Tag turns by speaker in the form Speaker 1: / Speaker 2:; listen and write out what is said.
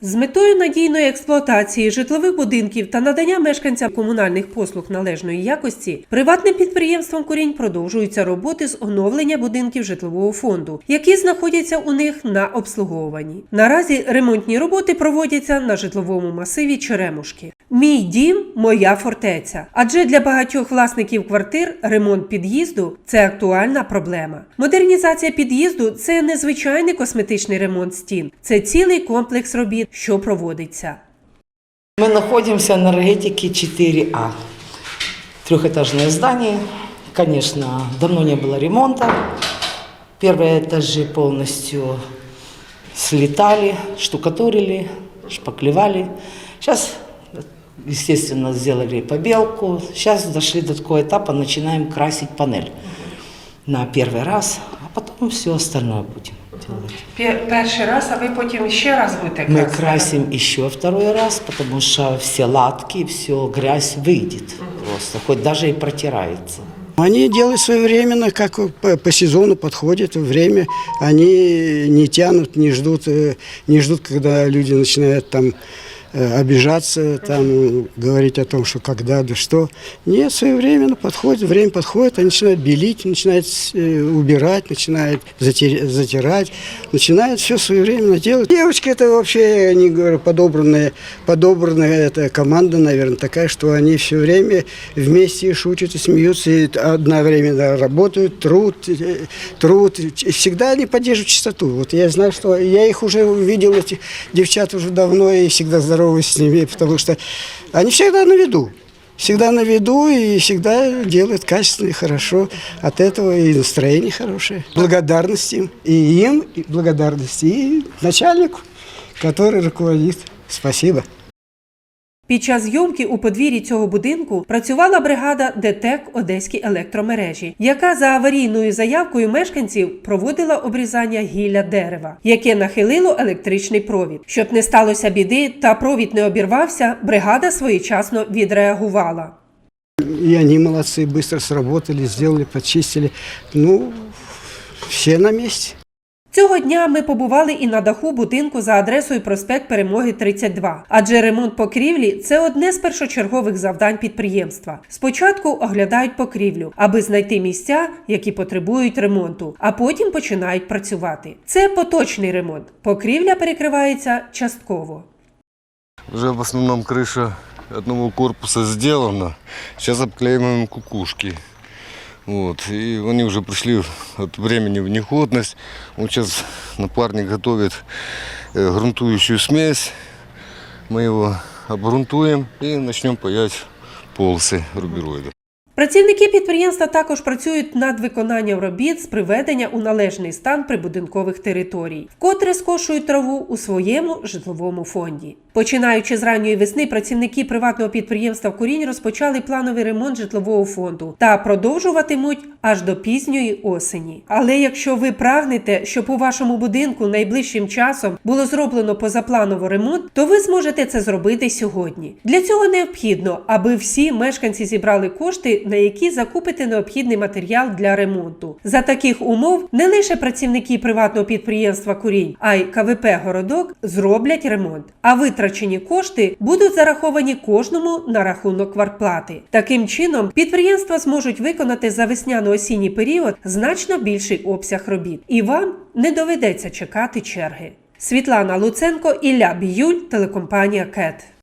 Speaker 1: З метою надійної експлуатації житлових будинків та надання мешканцям комунальних послуг належної якості приватним підприємством Курінь продовжуються роботи з оновлення будинків житлового фонду, які знаходяться у них на обслуговуванні. Наразі ремонтні роботи проводяться на житловому масиві Черемушки. Мій дім моя фортеця. Адже для багатьох власників квартир ремонт під'їзду це актуальна проблема. Модернізація під'їзду це не звичайний косметичний ремонт стін, це цілий комплекс робіт, що проводиться.
Speaker 2: Мы находимся на энергетике 4А. Трехэтажное здание. Конечно, давно не было ремонта. Первые этажи полностью слетали, штукатурили, шпаклевали. Сейчас, естественно, сделали побелку. Сейчас дошли до такого этапа, начинаем красить панель на первый раз, а потом все остальное будем.
Speaker 1: Перший раз, а ви потім ще раз будете
Speaker 2: Мы красим еще второй раз, потому что все латки, все грязь выйдет просто, хоть даже и протирается.
Speaker 3: Они делают своевременно, как по, по сезону подходит время. Они не тянут, не ждут, э, не ждут, когда люди начинают там обижаться, там говорить о том, что когда, да что. Нет, своевременно подходит, время подходит, они начинают белить, начинают э, убирать, начинают затир- затирать, начинают все своевременно делать. Девочки это вообще, они говорю, подобранная, подобранная эта команда, наверное, такая, что они все время вместе шутят, и смеются, и одновременно работают, труд, э, труд. Всегда они поддерживают чистоту. Вот я знаю, что я их уже увидел, этих девчат уже давно, и всегда здороваюсь с ними, потому что они всегда на виду. Всегда на виду и всегда делают качественно и хорошо. От этого и настроение хорошее. Благодарность им. И им и благодарность. И начальнику, который руководит. Спасибо.
Speaker 1: Під час зйомки у подвір'ї цього будинку працювала бригада ДТЕК Одеські електромережі, яка за аварійною заявкою мешканців проводила обрізання гілля дерева, яке нахилило електричний провід. Щоб не сталося біди та провід не обірвався, бригада своєчасно відреагувала.
Speaker 3: И они молодцы, быстро сработали, сделали, почистили. Ну, все на месте.
Speaker 1: Цього дня ми побували і на даху будинку за адресою проспект Перемоги 32. Адже ремонт покрівлі це одне з першочергових завдань підприємства. Спочатку оглядають покрівлю, аби знайти місця, які потребують ремонту, а потім починають працювати. Це поточний ремонт. Покрівля перекривається частково.
Speaker 4: Уже в основном крыша одного корпуса сделана. Сейчас обклеиваем кукушки. Вот. И они уже пришли от времени в негодность. Вот сейчас напарник готовит э, грунтующую смесь. Мы его обгрунтуем и начнем паять полосы рубероида.
Speaker 1: Працівники підприємства також працюють над виконанням робіт з приведення у належний стан прибудинкових територій, вкотре скошують траву у своєму житловому фонді. Починаючи з ранньої весни, працівники приватного підприємства Курінь розпочали плановий ремонт житлового фонду та продовжуватимуть аж до пізньої осені. Але якщо ви прагнете, щоб у вашому будинку найближчим часом було зроблено позапланово ремонт, то ви зможете це зробити сьогодні. Для цього необхідно, аби всі мешканці зібрали кошти, на які закупите необхідний матеріал для ремонту. За таких умов не лише працівники приватного підприємства Курінь, а й КВП Городок зроблять ремонт. А витрачені кошти будуть зараховані кожному на рахунок квартплати. Таким чином, підприємства зможуть виконати за весняно-осінній період значно більший обсяг робіт, і вам не доведеться чекати черги. Світлана Луценко, Ілля Біюль, телекомпанія КЕТ.